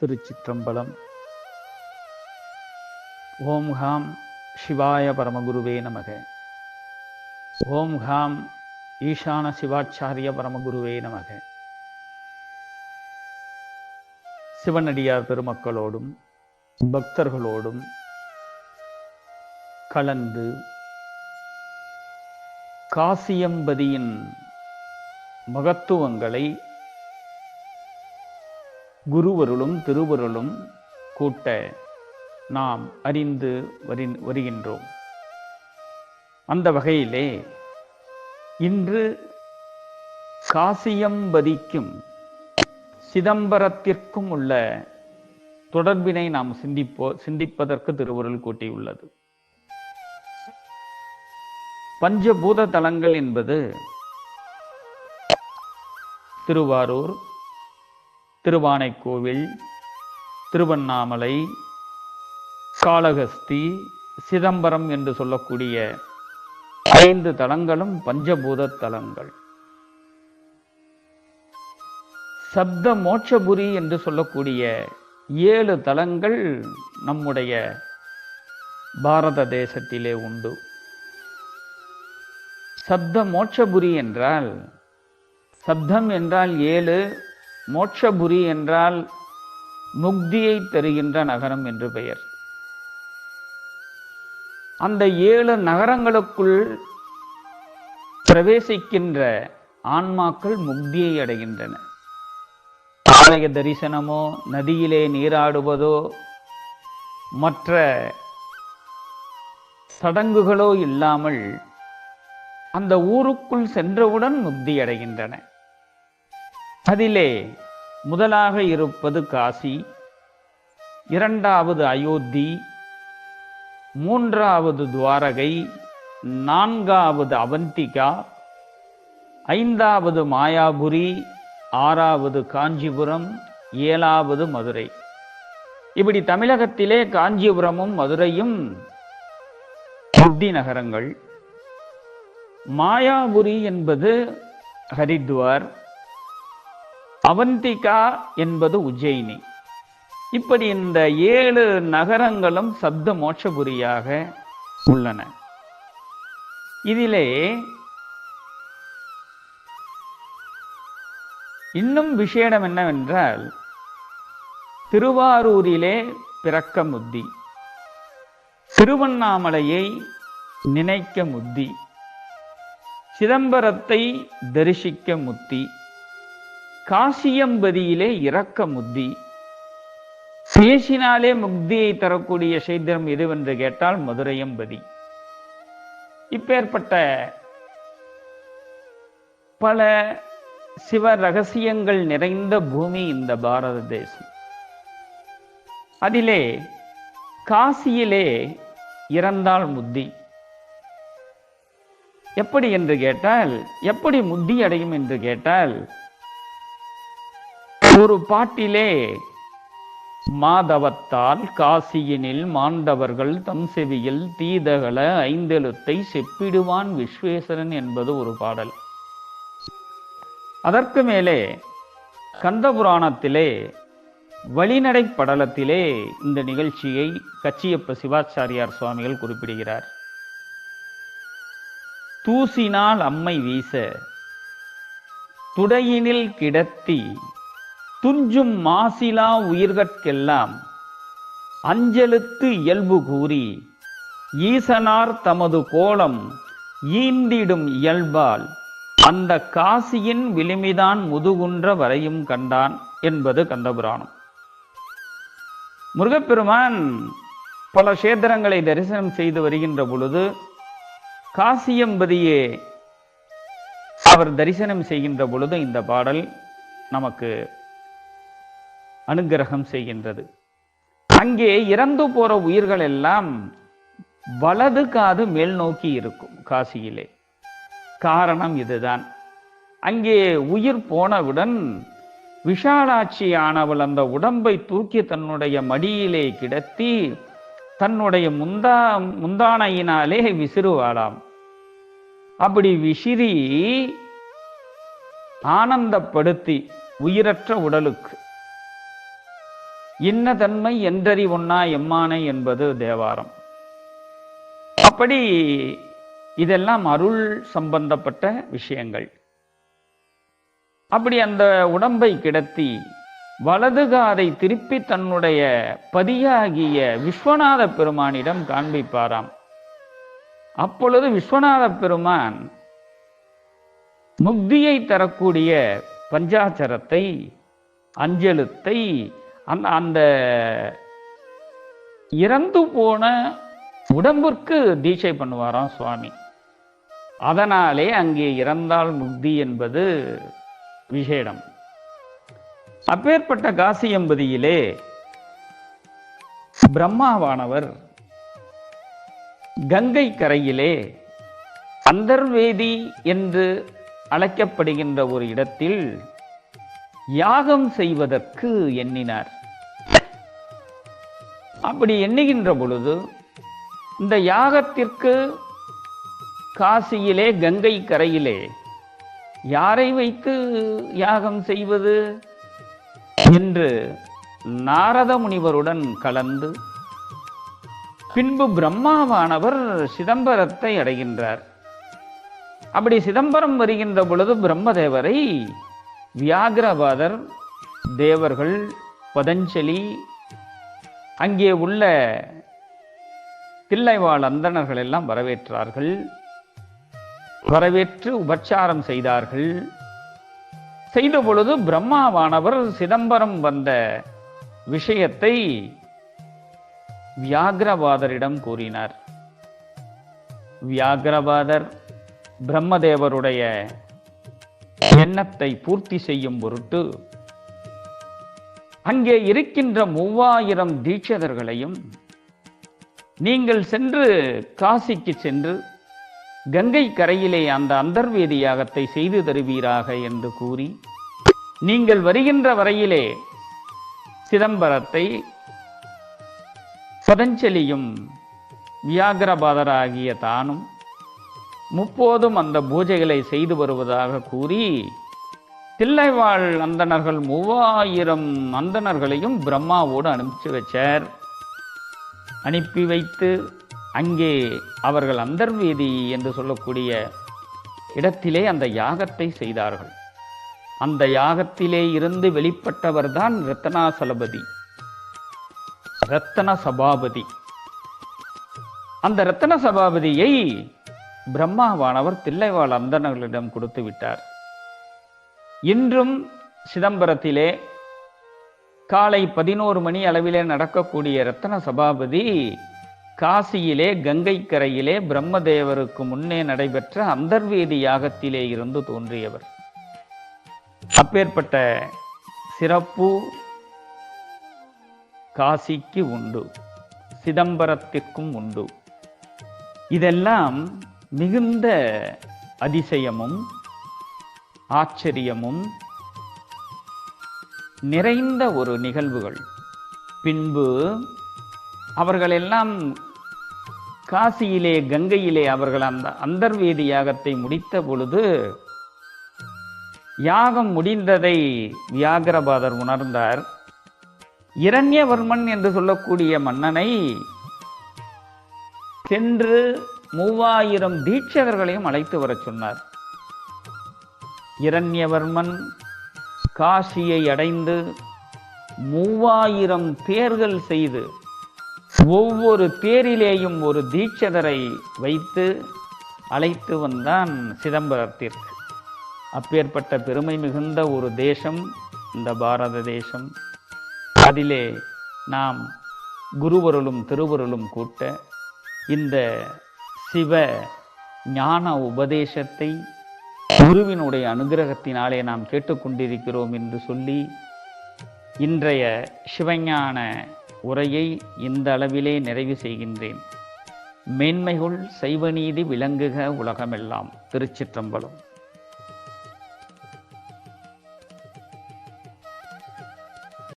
திருச்சிற்றம்பலம். ஓம் ஹாம் சிவாய பரமகுருவே நமக. ஓம் ஹாம் ஈசான சிவாச்சாரிய பரமகுருவே நமக. சிவனடியார் பெருமக்களோடும் பக்தர்களோடும் கலந்து காசியம்பதியின் மகத்துவங்களை குருவருளும் திருவருளும் கூட்ட நாம் அறிந்து வரி வருகின்றோம். அந்த வகையிலே இன்று காசியம்பதிக்கும் சிதம்பரத்திற்கும் உள்ள தொடர்பினை நாம் சிந்திப்போ சிந்திப்பதற்கு திருவருள் கூட்டியுள்ளது. பஞ்சபூத தலங்கள் என்பது திருவாரூர் திருவானைக்கோவில் திருவண்ணாமலை காளகஸ்தி சிதம்பரம் என்று சொல்லக்கூடிய ஐந்து தலங்களும் பஞ்சபூத தலங்கள். சப்த மோட்சபுரி என்று சொல்லக்கூடிய ஏழு தலங்கள் நம்முடைய பாரத தேசத்திலே உண்டு. சப்த மோட்சபுரி என்றால் சப்தம் என்றால் ஏழு மோட்சபுரி என்றால் முக்தியை தருகின்ற நகரம் என்று பெயர். அந்த ஏழு நகரங்களுக்குள் பிரவேசிக்கின்ற ஆன்மாக்கள் முக்தியை அடைகின்றன. ஆலய தரிசனமோ நதியிலே நீராடுவதோ மற்ற சடங்குகளோ இல்லாமல் அந்த ஊருக்குள் சென்றவுடன் முக்தி அடைகின்றன. அதிலே முதலாக இருப்பது காசி இரண்டாவது அயோத்தி மூன்றாவது துவாரகை நான்காவது அவந்திகா ஐந்தாவது மாயாபுரி ஆறாவது காஞ்சிபுரம் ஏழாவது மதுரை. இப்படி தமிழகத்திலே காஞ்சிபுரமும் மதுரையும் புத்தி நகரங்கள் மாயாபுரி என்பது ஹரித்வார் அவந்திகா என்பது உஜ்ஜயினி. இப்படி இந்த ஏழு நகரங்களும் சப்த மோட்சபுரியாக உள்ளன. இதிலே இன்னும் விஷேடம் என்னவென்றால் திருவாரூரிலே பிறக்க முத்தி திருவண்ணாமலையை நினைக்க முத்தி சிதம்பரத்தை தரிசிக்க முத்தி காசியம்பதியிலே இறக்க முத்தி. பேசினாலே முக்தியை தரக்கூடிய சைத்திரம் எதுவென்று கேட்டால் மதுரையம்பதி. இப்பேற்பட்ட பல சிவ ரகசியங்கள் நிறைந்த பூமி இந்த பாரத தேசம். அதிலே காசியிலே இறந்தால் முத்தி. எப்படி என்று கேட்டால் எப்படி முத்தி அடையும் என்று கேட்டால் ஒரு பாட்டிலே மாதவத்தால் காசியினில் மாண்டவர்கள் தம் செவியில் தீதகல ஐந்தெழுத்தை செப்பிடுவான் விஸ்வேஸ்வரன் என்பது ஒரு பாடல். அதற்கு மேலே கந்தபுராணத்திலே வழிநடை படலத்திலே இந்த நிகழ்ச்சியை கச்சியப்ப சிவாச்சாரியார் சுவாமிகள் குறிப்பிடுகிறார். தூசினால் அம்மை வீச துடையினில் கிடத்தி துஞ்சும் மாசிலா உயிர்கற்கெல்லாம் அஞ்சலுத்து இயல்பு கூறி ஈசனார் தமது கோலம் ஈந்திடும் இயல்பால் அந்த காசியின் விளிமிதான் முதுகுன்ற வரையும் கண்டான் என்பது கந்தபுராணம். முருகப்பெருமான் பல கஷேத்திரங்களை தரிசனம் செய்து வருகின்ற பொழுது காசியம்பதியே அவர் தரிசனம் செய்கின்ற பொழுது இந்த பாடல் நமக்கு அனுகிரகம் செய்கின்றது. அங்கே இறந்து போற உயிர்கள் எல்லாம் வலது காது மேல் நோக்கி இருக்கும் காசியிலே. காரணம் இதுதான். அங்கே உயிர் போனவுடன் விஷாலாட்சியானவள் அந்த உடம்பை தூக்கி தன்னுடைய மடியிலே கிடத்தி தன்னுடைய முந்தா முந்தானையினாலே விசிறுவாளாம் அப்படி விசிறி ஆனந்தப்படுத்தி உயிரற்ற உடலுக்கு இன்ன தன்மை என்றறி ஒன்னா எம்மானை என்பது தேவாரம். அப்படி இதெல்லாம் அருள் சம்பந்தப்பட்ட விஷயங்கள். அப்படி அந்த உடம்பை கிடத்தி வலது காதை திருப்பி தன்னுடைய பதியாகிய விஸ்வநாத பெருமானிடம் காண்பிப்பாராம். அப்பொழுது விஸ்வநாத பெருமான் முக்தியை தரக்கூடிய பஞ்சாச்சரத்தை அஞ்சலுத்தை அந்த அந்த இறந்து போன உடம்பிற்கு தீட்சை பண்ணுவாராம் சுவாமி. அதனாலே அங்கே இறந்தால் முக்தி என்பது விசேடம். அப்பேற்பட்ட காசியம்பதியிலே பிரம்மாவானவர் கங்கை கரையிலே அந்தர்வேதி என்று அழைக்கப்படுகின்ற ஒரு இடத்தில் யாகம் செய்வதற்கு எண்ணினார். அப்படி எண்ணுகின்ற பொழுது இந்த யாகத்திற்கு காசியிலே கங்கை கரையிலே யாரை வைத்து யாகம் செய்வது என்று நாரத முனிவருடன் கலந்து பின்பு பிரம்மாவானவர் சிதம்பரத்தை அடைகின்றார். அப்படி சிதம்பரம் வருகின்ற பொழுது பிரம்மதேவரை வியாகிரபாதர் தேவர்கள் பதஞ்சலி அங்கே உள்ள தில்லைவாழ் அந்தணர்கள் எல்லாம் வரவேற்றார்கள். வரவேற்று உபச்சாரம் செய்தார்கள். செய்த பொழுது பிரம்மாவானவர் சிதம்பரம் வந்த விஷயத்தை வியாகிரபாதரிடம் கூறினார். வியாகிரபாதர் பிரம்மதேவருடைய எண்ணத்தை பூர்த்தி செய்யும் பொருட்டு அங்கே இருக்கின்ற மூவாயிரம் தீட்சதர்களையும் நீங்கள் சென்று காசிக்கு சென்று கங்கை கரையிலே அந்த அந்தர்வேதி யாகத்தை செய்து தருவீராக என்று கூறி நீங்கள் வருகின்ற வரையிலே சிதம்பரத்தை பதஞ்சலியும் வியாகரபாதராகிய தானும் முப்போதும் அந்த பூஜைகளை செய்து வருவதாக கூறி தில்லைவாழ் அந்தணர்கள் மூவாயிரம் அந்தணர்களையும் பிரம்மாவோடு அனுப்பிச்சு வச்சார். அனுப்பி வைத்து அங்கே அவர்கள் அந்தர்வேதி என்று சொல்லக்கூடிய இடத்திலே அந்த யாகத்தை செய்தார்கள். அந்த யாகத்திலே இருந்து வெளிப்பட்டவர்தான் ரத்தனாசலபதி ரத்தன சபாபதி அந்த ரத்தன சபாபதியை பிரம்மாவானவர் தில்லைவாழ் அந்தணர்களிடம் கொடுத்து விட்டார். இன்றும் சிதம்பரத்திலே காலை பதினோரு மணி அளவிலே நடக்கக்கூடிய ரத்தன சபாபதி காசியிலே கங்கை கரையிலே பிரம்மதேவருக்கு முன்னே நடைபெற்ற அந்தர்வேதி யாகத்திலே இருந்து தோன்றியவர். அப்பேற்பட்ட சிறப்பு காசிக்கு உண்டு சிதம்பரத்திற்கும் உண்டு. இதெல்லாம் மிகுந்த அதிசயமும் ஆச்சரியமும் நிறைந்த ஒரு நிகழ்வுகள். பின்பு அவர்கள் எல்லாம் காசியிலே கங்கையிலே அவர்கள் அந்த அந்தர்வேதி யாகத்தை முடித்த பொழுது யாகம் முடிந்ததை வியாகரபாதர் உணர்ந்தார். இரண்யவர்மன் என்று சொல்லக்கூடிய மன்னனை சென்று மூவாயிரம் தீட்சகர்களையும் அழைத்து வரச் சொன்னார். இரண்யவர்மன் காசியை அடைந்து மூவாயிரம் தேர்கள் செய்து ஒவ்வொரு தேரிலேயும் ஒரு தீட்சதரை வைத்து அழைத்து வந்தான் சிதம்பரத்திற்கு. அப்பேற்பட்ட பெருமை மிகுந்த ஒரு தேசம் இந்த பாரத தேசம். அதிலே நாம் குருவருளும் திருவருளும் கூட்ட இந்த சிவ ஞான உபதேசத்தை குருவினுடைய அனுகிரகத்தினாலே நாம் கேட்டுக்கொண்டிருக்கிறோம் என்று சொல்லி இன்றைய சிவஞான உரையை இந்த அளவிலே நிறைவு செய்கின்றேன். மேன்மைகள் சைவநீதி விளங்குக உலகமெல்லாம். திருச்சிற்றம்பலம்.